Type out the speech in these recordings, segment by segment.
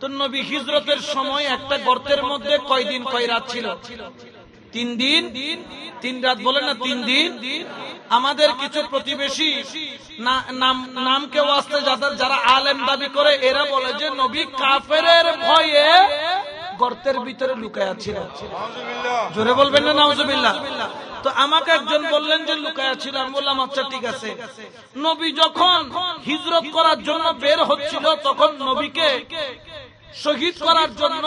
তো নবী হিজরতের সময় একটা গর্তের মধ্যে কয়দিন, কয় রাত ছিল? তিন দিন? তিন রাত বলে না তিন দিন? আমাদের কিছু প্রতিবেশী না- নাম নাম আসতে যাদের, যারা আলেম দাবি করে, এরা বলে যে নবী কাফের ভয়ে গর্তের ভিতরে লুকায়া ছিল। জোরে বলবেন না, নাউজুবিল্লাহ? তো আমাকে একজন বললেন যে লুকায়া ছিল, আমি বললাম আচ্ছা ঠিক আছে। নবী যখন হিজরত করার জন্য বের হচ্ছিল, তখন নবীকে শহীদ করার জন্য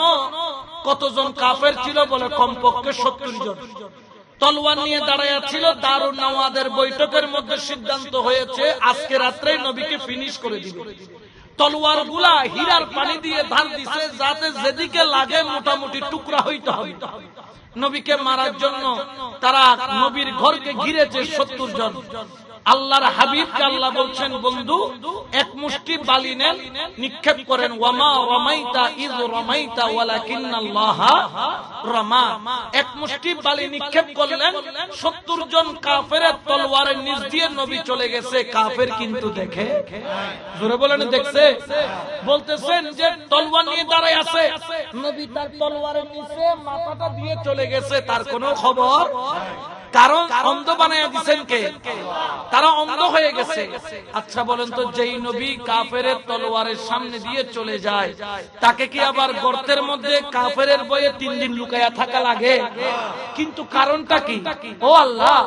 কতজন কাফের ছিল বলে কমপক্ষে সত্তর জন। তলোয়ার নিয়ে দাঁড়াইয়া ছিল দারুণ নওয়াদের বৈঠকের মধ্যে সিদ্ধান্ত হয়েছে, আজকে রাত্রেই নবীকে ফিনিশ করে দিবে। তলোয়ারগুলা হীরার পানি দিয়ে ধার দিছে, যাতে যেদিকে লাগে মোটামুটি টুকরা হইতে হবে। নবীকে মারার জন্য তারা নবীর ঘরকে ঘিরেছে সত্তর জন। আল্লাহর হাবিবকে আল্লাহ বলছেন, বন্ধু, এক মুষ্টি বালি নেন, নিক্ষেপ করেন, ওয়ামা রমাইতা ইজ রমাইতা ওয়ালাকিন্নাল্লাহ রমা। এক মুষ্টি বালি নিক্ষেপ করলেন, সত্তর জন কাফের তলোয়ারের নিচ দিয়ে নবী চলে গেছে। কাফের কিন্তু দেখে, জোরে বলেন, দেখছে? বলতেছেন যে তলোয়ার নিয়ে দাঁড়ায় আছে। নবী তার তলোয়ারের নিচে মাথাটা দিয়ে চলে গেছে, তার কোনো খবর কারণ অন্ধ বানায় দিছেন কে? তারা অন্ধ হয়ে গেছে। আচ্ছা বলেন তো, যেই নবী কাফের তলোয়ারের সামনে দিয়ে চলে যায়, তাকে কি আবার গর্তের মধ্যে কাফের বয়ে তিন দিন লুকায়া থাকা লাগে? কিন্তু কারণটা কি? ও আল্লাহ,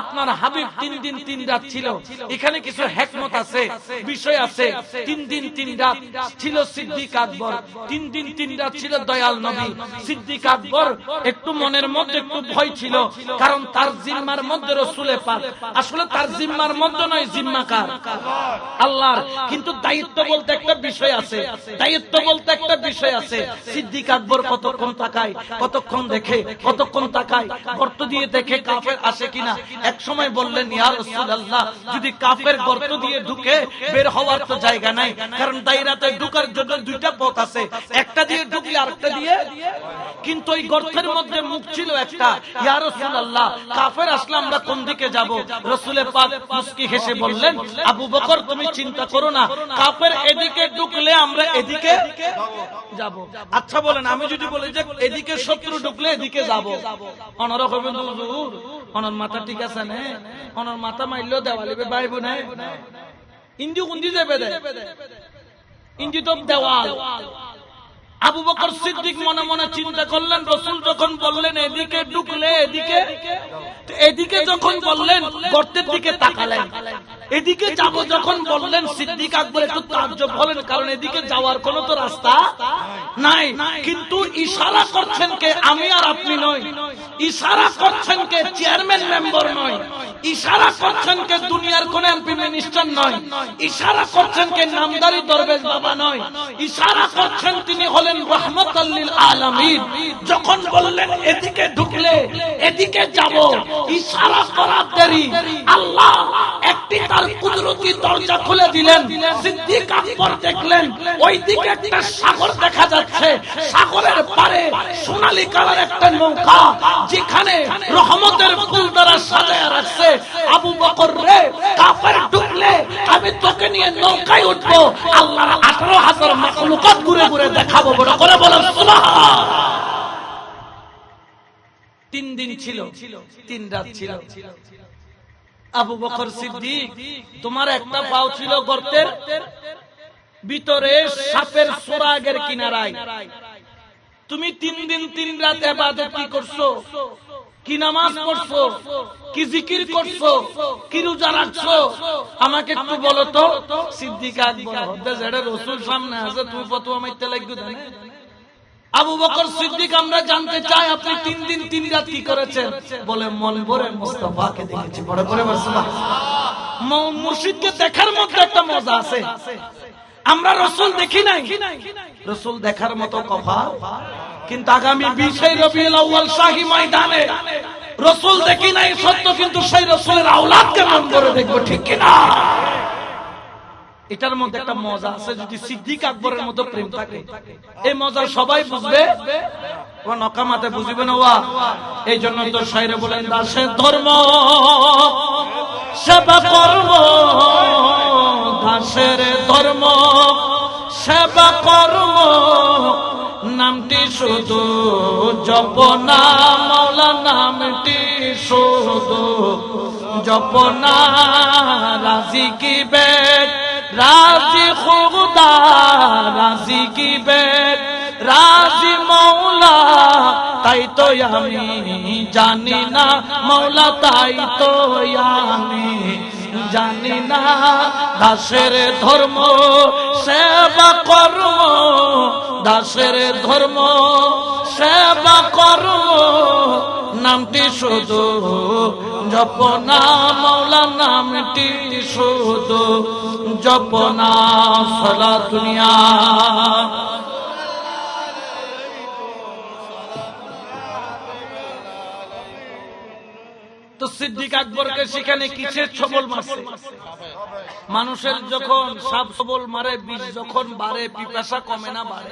আপনার হাবিব তিন দিন তিন রাত ছিল। এখানে কিছু হেকমত আছে, বিষয় আছে। তিন দিন তিন রাত ছিল সিদ্দিক আকবর। তিন দিন তিন রাত ছিল দয়াল নবী। সিদ্দিক আকবর একটু মনের মধ্যে একটু ভয় ছিল, কারণ তার জিম্মার মধ্যে রসুলে পাক। আসলে তার জিম্মার মধ্যে নয় জিম্মা কার আল্লাহর। কিন্তু দায়িত্ব বলতে একটা বিষয় আছে। দায়িত্ব বলতে একটা বিষয় আছে। সিদ্দিক আকবর কতক্ষণ তাকায়, কতক্ষণ দেখে, কতক্ষণ তাকায়, গর্ত দিয়ে দেখে কাফের আসে কিনা? এক সময় বললেন, ইয়া রাসূলুল্লাহ, যদি কাফের গর্ত দিয়ে ঢুকে, বের হওয়ার তো জায়গা নাই। কারণ দাইরাতে ঢুকার জন্য দুইটা পথ আছে। একটা দিয়ে ঢুকলে আরেকটা দিয়ে কিন্তু ওই গর্তের মধ্যে মুখ ছিল একটা। ইয়া কাফের আসলে আমরা কোন দিকে যাব? রসুলে পাক মুস্কি হেসে বললেন, আবু বকর, তুমি চিন্তা করো না। কাফের এদিকে ঢুকলে আমরা এদিকে যাব। আচ্ছা বলেন, আমি যদি বলি যে এদিকে শত্রু ঢুকলে এদিকে যাব। অনরা হবেন হুজুর অনর মাথা ঠিক আছে না? অনর মাথা মাইলেও দেওয়ালিবে ভাই বোনে। ইন্দি কুন্দি যাবে দে। ইন্দি তো দেওয়াল। আবু বকর সিদ্দিক মনে মনে চিন্তা করলেন, রসুল যখন বললেন, এদিকে ঢুকলে, এদিকে এদিকে যখন বললেন, গর্তের দিকে তাকালেন। এদিকে যাব যখন বললেন, সিদ্দিক আকবর একটু তাজ্জব হলেন, কারণ এদিকে যাওয়ার কোনো তো রাস্তা নাই। কিন্তু ইশারা করছেন কে, আমি আর আপনি নই। ইশারা করছেন কে, চেয়ারম্যান মেম্বার নয় ইশারা করছেন কে, দুনিয়ার কোন এমপি মিনিস্টার নয় ইশারা করছেন কে, নামদারি দরবেশ বাবা নয় ইশারা করছেন তিনি হলেন রহমতাল্লিল আলামিন। যখন বললেন, এদিকে ঢুকলে, এদিকে যাব, ইশারা করার দেরি। আল্লাহ একটি তার কুদরতি দরজা খুলে দিলেন। সিদ্দিক আকবর দেখলেন ওই দিকে একটা সাগর দেখা যাচ্ছে। সাগরের পারে সোনালী কালার একটা নৌকা, যেখানে রহমতের ফুল দ্বারা সাজায় রাখছে। আবু বকর, রে, কাফের ঢুকলে আমি তোকে নিয়ে নৌকায় উঠবো। আল্লাহর আঠারো হাজার মাকলুকাত ঘুরে ঘুরে দেখাবো করে তিন দিন ছিল, তিন রাত ছিল। আবু বকর সিদ্দিক, তোমার একটা পাও ছিল গর্তের ভিতরে সাপের সোরাগের কিনারায়। তুমি তিন দিন, তিন রাত এবাদত কি করছ? কি নামাজ পড়ছো? কি জিকির করছ? কি রোজা রাখছো? আমাকে একটু বলো তো। সিদ্দিক যেটা রসুল সামনে আছে, তুমি লাগবে আবু বকর সিদ্দিক, আমরা জানতে চাই আপনি তিন দিন, তিন রাত কি করেছেন? বলে, মন ভরে মোস্তফাকে দেখেছি। বড় করে মুর্শিদকে দেখার মধ্যে একটা মজা আছে। আমরা রসুল দেখি নাই। রসুল দেখার মতো কফা কিন্তু আগামী বিশে রবিউল আউয়াল শাহী ময়দানে রসুল দেখি নাই, সত্য কিন্তু সেই রসুলের আওলাদকে কেমন করে দেখব, ঠিক কিনা? এটার মধ্যে একটা মজা আছে, যদি সিদ্দিক আকবরের মতো প্রেম থাকে। এই মজা সবাই বুঝবে। ও নকামাতে বুঝবে না, ওয়া। এই জন্য তো সাইরে বলেন দাসের ধর্ম, সেবা কর্ম, দাসের ধর্ম, সেবা কর্ম শুধু, জপ জপনা মৌলা নামটি শুধু। জপনা রাজি কি বেদ? রাজি খুদা, রাজি কি বেদ? রাজি মৌলা তাই তো আমি জানি না। মৌলা তাই তো আমি জানি না দাসের ধর্ম, সেবা কর্ম। দাসের ধর্ম, সেবা কর্ম। নামটি শুধু জপনা মৌলা নামটি শুধু জপনা, ফলা দুনিয়া। তো সিদ্দিক আকবরকে সেখানে কিসের ছবল মারছে? মানুষের যখন সাপ সবল মারে, বিষ যখন বাড়ে, পিপাসা কমে না বাড়ে।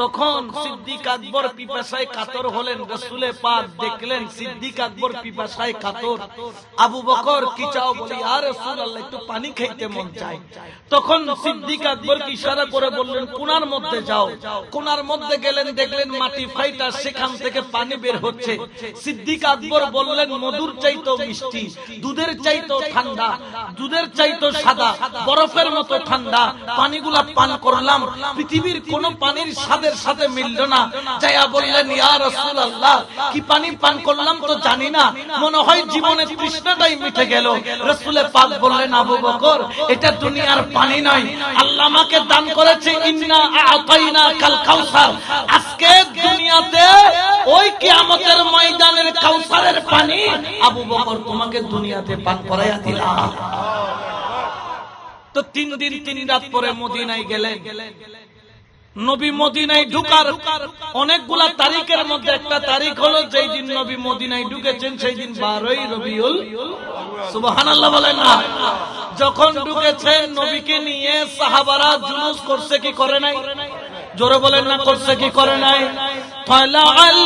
তখন সিদ্দিক আকবর পিপাসায় কাতর হলেন রসুলে পাক দেখলেন সিদ্দিক আকবর পিপাসায় কাতর। আবু বকর কি চাও বলি আর রসুল আল্লাহ একটু পানি খাইতে মন চায়। তখন সিদ্দিক আকবর কি ইশারা করে বললেন, কোনার মধ্যে যাও। কোনার মধ্যে গেলেন, দেখলেন মাটি ফাইটা সেখান থেকে পানি বের হচ্ছে। সিদ্দিক আকবর বললেন, মধুর চাইতো মিষ্টি, দুধের চাইতো ঠান্ডা, দুধের চাইতো সাদা, বরফের মতো ঠান্ডা, পানিগুলা পান করলাম। পৃথিবীর কোন পানির স্বাদের সাথে মিলল না। যাইয়া বললেন, ইয়া রাসূলুল্লাহ, কি পানি পান করলাম তো জানি না। মনে হয় জীবনের তৃষ্ণাটাই মিটে গেল। রাসূলে পাক বললেন, আবু বকর, এটা দুনিয়ার পানি নয়। আল্লাহ আমাকে দান করেছে, ইন্না আতাইনা কাল কাউসার। আজকে দুনিয়াতে ওই কিয়ামতের ময়দানের কাউসারের পানি। আবু বকর, তোমাকে দুনিয়াতে পান করাইয়া দিলাম। তো তিন দিন, তিন রাত পরে মদিনায় গেলেন। নবী মদিনায় ঢুকার অনেকগুলা তারিখের মধ্যে একটা তারিখ হলো, যেই দিন নবী মদিনায় ঢুকেছেন, সেই দিন বারোই রবিউল বলেন না। যখন ঢুকেছেন, নবীকে নিয়ে সাহাবারা জুলুস করছে কি করে নাই? জোরে বলেন না, করছে কি করে নাই? ফলা আল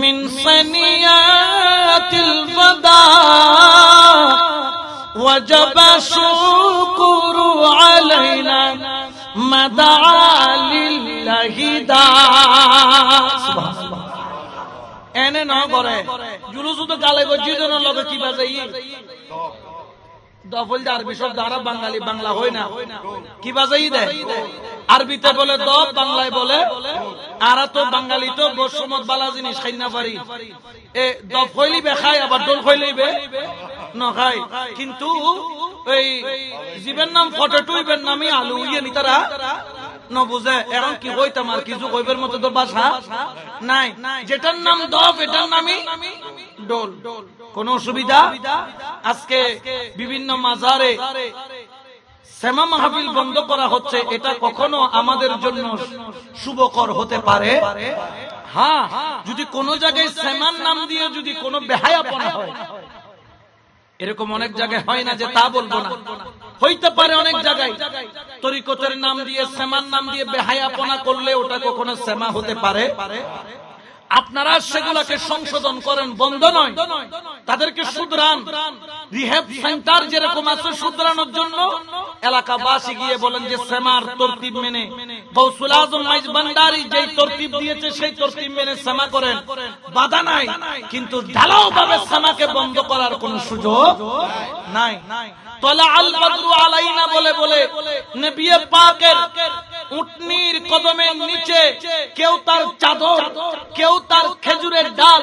মিন সানিয়াতিল ফাদা। وجب شكر علينا ما دعا لله داع এনে ন করে জুলুস তো গালে গজি জন লগে কি বাজাই দফল যে আরবি শব্দ আরব বাঙালি বাংলা হয় না কি বাজাই দেয় আরবিতে বলে দফ বাংলায় বলে আর তো বাঙালি তো, বসমত বালা জিনিস খাই না পারি। এ দফ হইলিবে খাই আবার ডোল হইলিবে নখাই কিন্তু এই জীবের নাম ফটোটুইবের নামই আলু ইয়ে নি তারা এখন কি কিছু নাই। নাম কোন অসুবিধা? আজকে বিভিন্ন মাজারে শ্যামা মাহফিল বন্ধ করা হচ্ছে, এটা কখনো আমাদের জন্য শুভকর হতে পারে? হ্যাঁ যদি কোন জায়গায় শ্যামার নাম দিয়ে যদি কোনো বেহায়াপনা হয়, এরকম অনেক জায়গায় হয় না যে তা বলব না। হইতে পারে অনেক জায়গায় নাম দিয়ে, শ্যামার নাম দিয়ে বেহায়াপনা করলে ওটা কখনো শ্যামা হতে পারে? আপনারা সেগুলাকে সংশোধন করেন, বন্ধ নয়। তাদেরকে শুধরান। রিহেব সেন্টার যেরকম আছে শুধরানোর জন্য এলাকাবাসী গিয়ে বলেন যে, সেমার তরতিব মেনে। গৌসুল আজম তরতিব দিয়েছে, সেই তরতিব মেনে সেমা করেন। বাধা নাই, কিন্তু ঢালাও ভাবে সেমাকে বন্ধ করার কোন সুযোগ নাই। তলা আল বদরু আলাইনা বলে বলে নবিয়ে পাকের উটনির কদমের নিচে কেউ তার চাদর, কেউ তার খেজুরের ডাল,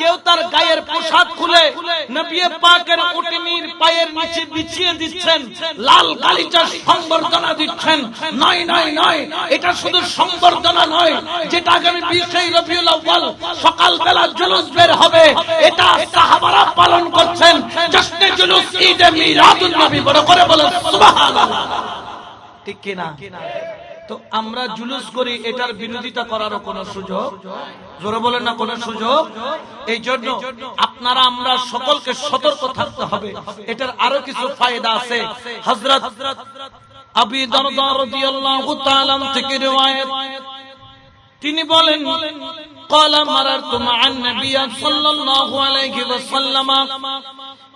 কেউ তার গায়ের পোশাক খুলে নবিয়ে পাকের উটনির পায়ের নিচে বিছিয়ে দিচ্ছেন, লাল গালিচা সংবর্ধনা দিচ্ছেন। নয় নয় নয় এটা শুধু সংবর্ধনা নয়, যেটা আগামী বিশই রবিউল আউয়াল সকালবেলা জুলুস বের হবে, এটা সাহাবারা পালন করছেন। জশ্নে জুলুস, ঈদে মিলাদুন নবী, বড় করে বলেন, সুবহানাল্লাহ। ঠিক কিনা? তো আমরা জুলুস করি এটার বিরোধিতা করারও কোন সুযোগ জোরে বলেন না কোন সুযোগ এই জন্য আপনারা আমরা সকলকে সতর্ক থাকতে হবে এটার আরো কিছু ফায়দা আছে হজরত আবি দরদা রাদিয়াল্লাহু তাআলা থেকে রিওয়ায়াত তিনি বলেন قال مررت مع النبي صلى الله عليه وسلم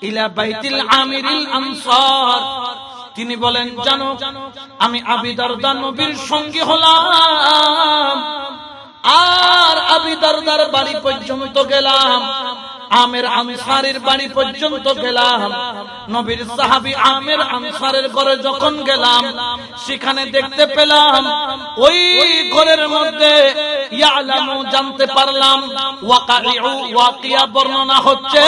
إلى بيت العامر الأنصار তিনি বলেন জানো আমি আবিদারদার নবীর সঙ্গী হলাম। আর আবিদারদার বাড়ি পর্যন্ত গেলাম। আমের আনসারের বাড়ি পর্যন্ত গেলাম। নবীর সাহাবী আমের আনসারের ঘরে যখন গেলাম, সেখানে দেখতে পেলাম ওই ঘরের মধ্যে জানতে পারলাম বর্ণনা হচ্ছে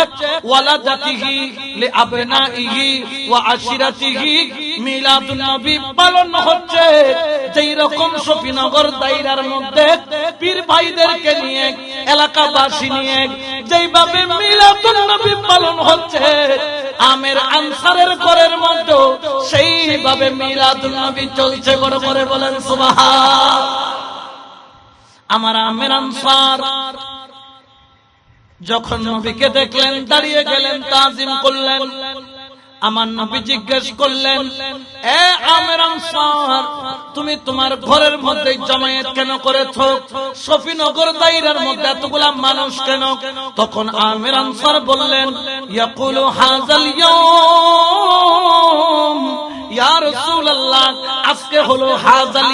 রকম দায়রার মধ্যে নিয়ে, এলাকাবাসী নিয়ে, যেইভাবে মিলাদুন নবী পালন হচ্ছে। আমের আনসারের ঘরের মধ্যে সেইভাবে মিলাদুন নবী চলছে বড় করে বলেন, সুবহান। আমার আমের আনসার যখন নবীকে দেখলেন, দাঁড়িয়ে গেলেন, তাজিম করলেন। আমার নবী জিজ্ঞেস করলেন, এ আমের আনসার, তুমি তোমার ঘরের মধ্যে জমায়েত কেন করেছ? সফিনগর দাইরার মধ্যে এতগুলা মানুষ কেন? তখন আমের আনসার বললেন, ইয়াকুলু হাজাল ইয়াউম। ইয়া আজকে হলো হাজাল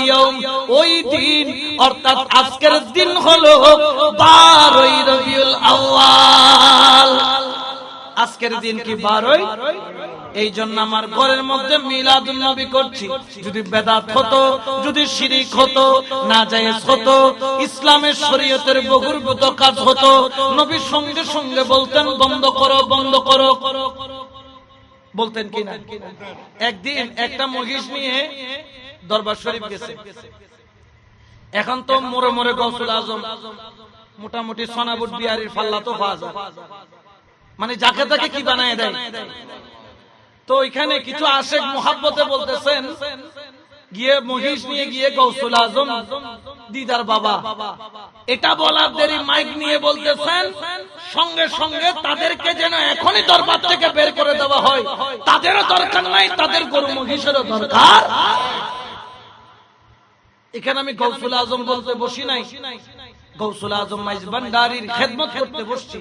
ওই দিন, অর্থাৎ আজকের দিন হলো 12 রবিউল আউয়াল। আজকের দিন কি বারোই? এই জন্য আমার ঘরের মধ্যে মিলাদুল নবী করছি। যদি বেদাত হতো, যদি শিরিক হতো, না জায়েজ হতো, ইসলামের শরীয়তের বহির্ভূত কাজ হতো, নবী সঙ্গে সঙ্গে বলতেন, বন্ধ করো বন্ধ করো। বলতেন কি না? একদিন একটা মহিষ নিয়ে দরবার শরীফ গেছে। এখন তো মোড়ে মোড়ে গৌসুল আজম, মোটামুটি সোনাবুট বিহারির ফাল্লা তো যায় মানে যাকে তাকে কি বানায় দেয়? তো এখানে কিছু আশেক মোহাব্বতে বলতেছেন, গিয়ে মহিষ নিয়ে গিয়ে গৌসুল আজম দিদার বাবা। এটা বলার দেরি মাইক নিয়ে বলতেছেন, সঙ্গে সঙ্গে তাদেরকে যেন এখনই দরবার থেকে বের করে দেওয়া হয়। তাদেরও দরকার নাই, তাদের গরু মহিষেরও দরকার। এখানে আমি গৌসুল আজম বলতে বসি নাই। গৌসুল আজম মাইজ ভান্ডারির খেদমত করতে বসছি।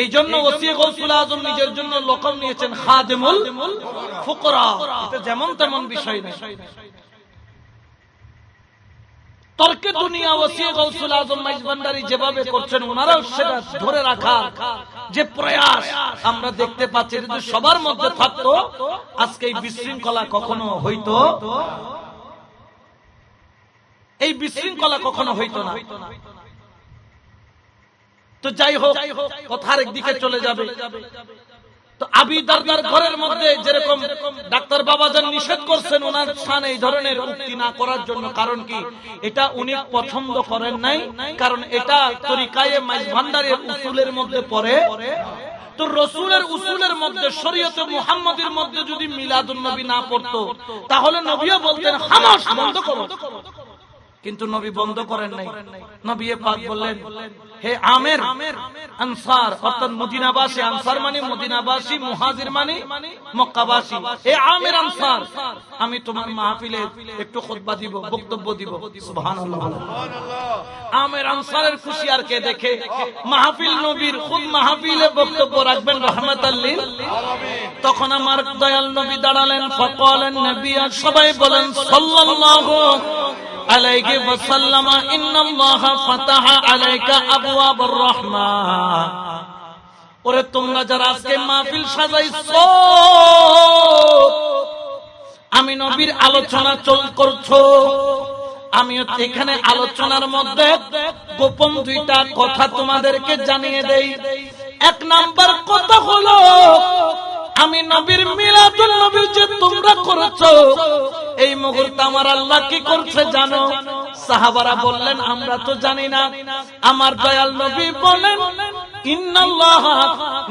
এই জন্য নিজের জন্য লোকম নিয়েছেন খাদেমুল ফুকরা। এটা যেমন তেমন বিষয় নেই তর্কে দুনিয়া ওসিয়ে গৌসুল আজম মাইজ যেভাবে করছেন ওনারাও সেটা ধরে রাখা যে প্রয়াস আমরা দেখতে পাচ্ছি। যদি সবার মধ্যে থাকতো আজকে এই বিশৃঙ্খলা কখনো হইতো। এই বিশৃঙ্খলা কখনো হইতো না। তো যাই হোক কথার একদিকে চলে যাবে। তো আবি দারদার ঘরের মধ্যে যেরকম ডাক্তার বাবাজান নিষেধ করছেন ওনার স্থান এই ধরনের উক্তি না করার জন্য কারণ কি? এটা উনি পছন্দ করেন নাই কারণ এটা তরিকায়ে মাইজ ভান্ডারের উসুলের মধ্যে পড়ে। তো রসুলের উসুলের মধ্যে শরীয়তে মুহাম্মদের মধ্যে যদি মিলাদুন নবী না পড়তো তাহলে নবীও বলতেন হামাস বন্ধ করো। কিন্তু নবী বন্ধ করেন নাই। নবী পাক বললেন, হে আমের, আনসার, অর্থাৎ মদিনাবাসী, আনসার মানে মদিনাবাসী, মুহাজির মানে মক্কাবাসী। হে আমের, আনসার, আমি তোমার মাহফিলে একটু খুতবা দিব, বক্তব্য দিব। সুবহানাল্লাহ। আমের, আনসারের খুশি আর কে দেখে? মাহফিল নবীর, খুদ মাহফিলে বক্তব্য রাখবেন রহমতাল্লিল তখন আমার দয়াল নবী দাঁড়ালেন, ফকলেন নবী আর সবাই বলেন, সাল্লাল্লাহু ফাতাহা আলাইকা আবওয়াবুর ওরে, তোমরা যারা আজকে মাহফিল সাজাইছো, আমি নবীর আলোচনা চল করছ। আমিও এখানে আলোচনার মধ্যে গোপন দুইটা কথা তোমাদেরকে জানিয়ে দেই। এক নাম্বার কথা হলো আমি নবীর মিলাদুল নবী যে তোমরা করেছ, এই মুহূর্তে আমার আল্লাহ কি করছে জানো? সাহাবারা বললেন, আমরা তো জানি না। আমার দয়াল নবী বলেন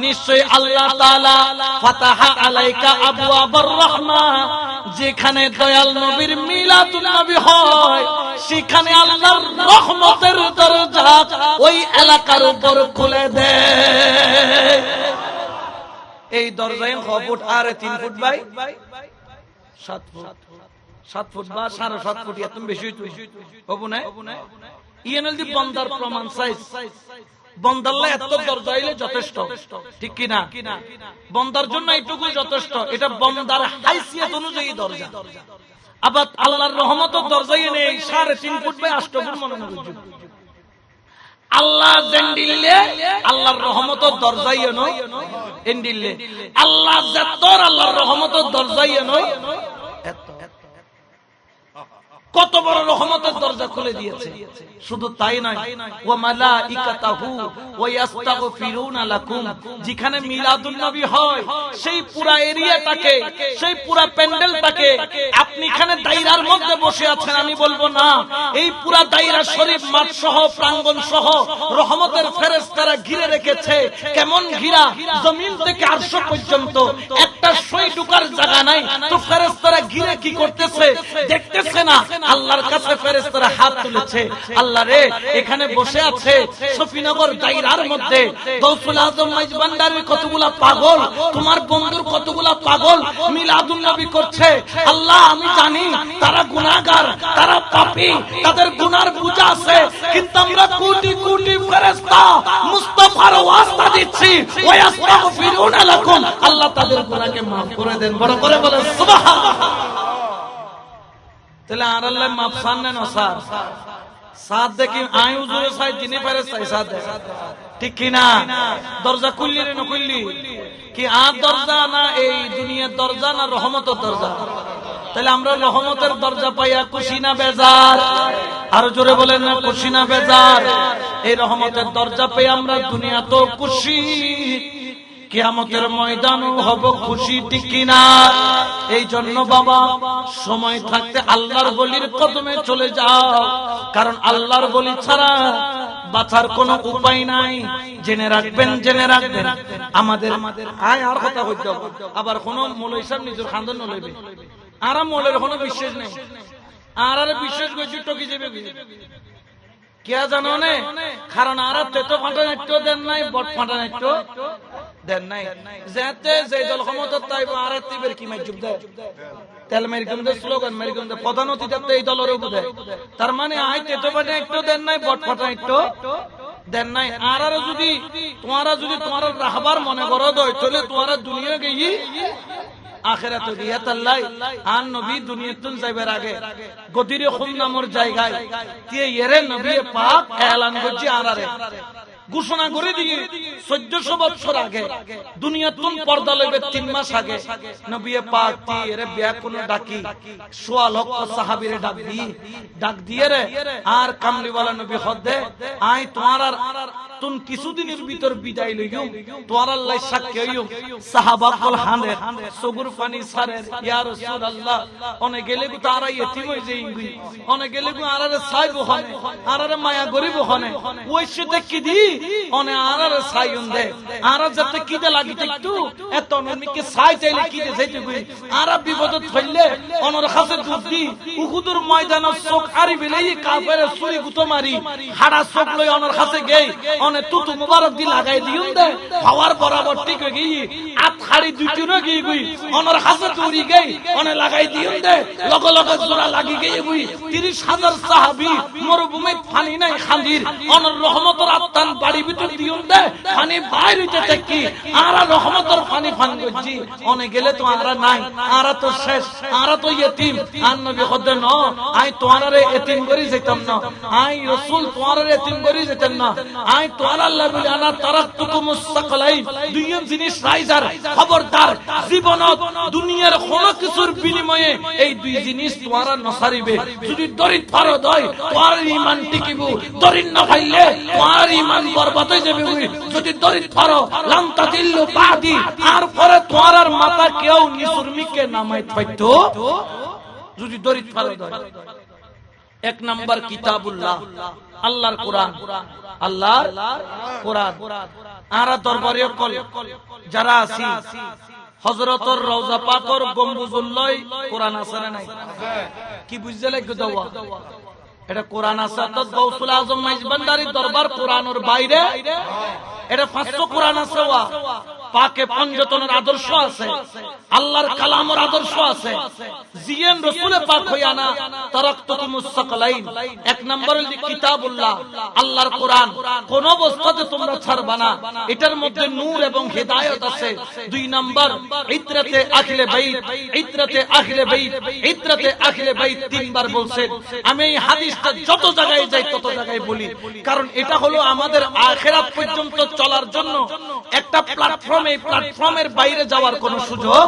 নিশ্চয় আল্লাহ আলাইকা আবওয়াবুর রাহমা যেখানে দয়াল নবীর মিলাদুল নবী হয়, সেখানে আল্লাহর রহমতের দরজা ওই এলাকার উপর খুলে দেয়। এই দরজায় ছ ফুট আর তিন ফুট বাই সাত ফুট। সাত ফুট বা সাড়ে সাত ফুট, এত বেশি হব না? ইএনএলডি বন্দার প্রমাণ সাইজ এত যথেষ্ট। ঠিক বন্দার জন্য যথেষ্ট। এটা বন্দার আবার আল্লাহর রহমতের দরজাই নেই সাড়ে তিন ফুট বাই আষ্ট ফুট মনে মনে আল্লাহ জেন্ডিল্লে আল্লাহর রহমত দরজাই নয়। এন্ডিল্লে আল্লাহ জাতর আল্লাহর রহমত দরজাই নয়। কত বড় রহমতের দরজা খুলে দিয়েছে। শুধু তাই নয় যেখানে হয়, সেই পুরা এরিয়াটাকে, সেই পুরা প্যান্ডেলটাকে আপনি এখানে মধ্যে বসে আছেন, আমি বলব না। এই পুরা শরীফ মাঠ সহ প্রাঙ্গণ সহ রহমতের ফেরেশতারা ঘিরে রেখেছে। কেমন ঘিরা? জমিন থেকে আরশ পর্যন্ত একটা সই ঢুকার জায়গা নাই। তো ফেরেশতারা ঘিরে কি করতেছে? দেখতেছে না। আল্লাহর কাছে ফেরেশতারা হাত তুলেছে। আল্লাহ রে, এখানে বসে আছে সফিনগর দাইরার মধ্যে। গৌসুল আজম মাইজবান্ডারের কতগুলা পাগল, তোমার বন্ধুর কতগুলা পাগল মিলাদুন নবী করছে। আল্লাহ, আমি জানি তারা গুনাহগার, তারা পাপী, তাদের গুনার বোঝা আছে, কিন্তু আমরা কোটি কোটি ফেরেশতা মুস্তাফার ওয়াস্তা দিচ্ছি। ওয়া ইস্তাগফিরুনা লাকুম। আল্লাহ তাদের গুনাহকে maaf করে দেন। বড় করে বলে সুবহানাল্লাহ। তাহলে আর আল্লাহ মাপ সান নেন সার সাত দেখি আই উজুরে সাই যিনি পারে সাই দেখ। ঠিক কি না? দরজা খুললি রে না খুললি কি আর দরজা না এই দুনিয়ার দরজা না রহমতের দরজা? তাহলে আমরা রহমতের দরজা পাইয়া খুশি না বেজার? আরও জোরে বলেন না খুশি না বেজার? এই রহমতের দরজা পেয়ে আমরা দুনিয়া তো খুশি। কিয়ামতের ময়দানও হব খুশি, ঠিক কিনা? এই জন্য বাবা, সময় থাকতে আল্লাহর বলির কদমে চলে যাও। কারণ আল্লাহর বলি ছাড়া বাঁচার কোনো উপায় নাই। জেনে রাখবেন জেনে রাখবেন। আমাদের আর কথা হইতে হবে। আবার কোন মৌলাই সাহেব নিজের খান্দন লইবে আর মৌলের কোনো বিশ্বাস নেই। আর আর বিশ্বাস করছি টকি যাবে কে? জানো নে কারণ আর তেতো ফাটা নাট্য দেন নাই, বট ফাটা নাট্য দেন নাই। ক্ষমতা তাই আর কি দেয় স্লোগান এই তার মানে একটু দেন নাই, বট একটু দেন নাই। আর আর যদি, তোমারা যদি তোমার রাহবার মনে করো দই তাহলে তোমারা দুনিয়া গিয়ে আখেরাত রিয়াত আল্লাহ আন নবী দুনিয়াতুন যাইবার আগে গদিরে খুম নামর জায়গায় দিয়ে এরে নবী পাক এলান করছি আরারে। ঘোষণা করে দিয়ে চোদ্দশো বছর আগে দুনিয়াতুন পর্দা লইবে তিন মাস আগে ডাকি সোয়া সাহাবিরে ডাক দি ডাক দিয়ে রে, আর কামলিওয়ালা নবী আই তোমার আর ভিতর বিদায় অনে গেলে অনে গেলে গো হনে মায়া গরিব হনে, ওই সাথে কি দি অনে আরারে সাইউন দে আরা যাতে কি দে লাগি একটু, এত অনমিকে সাই চাইলে কি দে যাইতে কই? আরা বিপদ হইলে অনর কাছে দুধ দি, উহুদুর ময়দান চোখ আরি বেলাই কাফের সুই গুতো মারি, হাড়া চোখ লই অনর কাছে গেই, অনে তুতু মুবারক দি লাগাই দিউন দে পাওয়ার বরাবর ঠিক হয়ে গই, আত খাড়ি দুইটি রে গই গই অনর কাছে দৌড়ি গই, অনে লাগাই দিউন দে লগ লগ জোড়া লাগি গই গই 30 সাহাবী মরুভূমি পানি নাই খালির, অনর রহমতের আত্তান বাড়ি ভিতর দিউন দে পানি বাইর হইতে থাকি। আরা রহমতের পানি ফান গজি অনে গেলে তো আরা নাই। আরা তো শেষ। আরা তো ইতিম আর নবী খদ্দে ন, আই তোমারে এতিম করি যেতাম না। আই রাসূল তোমারে এতিম করি যেতাম না। আই তোমার আল্লাহ আনা তারাকতুকুম মুস্তাকলাইন দুইজন জিনিস রাইজার। খবরদার। জীবনত দুনিয়ার কোন কিছুর বিনিময়ে এই দুই জিনিস তোমারা নসারিবে। যদি দরিদ ফারদ হয়, তোমার ঈমান টিকিব। দরিদ না পাইলে তোমার ঈমান বরবাদ হয়ে যাবে যদি দরিদ বাদি আর পরে তোমার কেউ নিসুরমিকে পাইতো যদি দরিদ ফারদ এক নাম্বার কিতাবুল্লাহ, আল্লাহর কোরআন। আল্লাহর কোরআন। আরা দরবারে যারা আছি হযরতর রওজা পাকর গম্বুজুল্লয় কোরআন আছে নাই? কি বুঝতে লাগবে দাওয়া? এটা কোরআন তো গৌসুল আজম মাইজবান্দারি দরবার কোরআনের বাইরে। এটা কোরআন আছে পাকে পঞ্জতনের আদর্শ আছে, আল্লাহর কালামর আদর্শ আছে। এটার মধ্যে নূর এবং আছে। দুই নম্বর, ইত্রাতে আখলে বাইত, ইত্রাতে বাইত ইত্রাতে বাইত তিনবার বলছেন আমি এই হাদিসটা যত জায়গায় যাই তত জায়গায় বলি। কারণ এটা হলো আমাদের আখেরাত পর্যন্ত চলার জন্য একটা প্ল্যাটফর্মে এই প্ল্যাটফর্মের বাইরে যাওয়ার কোনো সুযোগ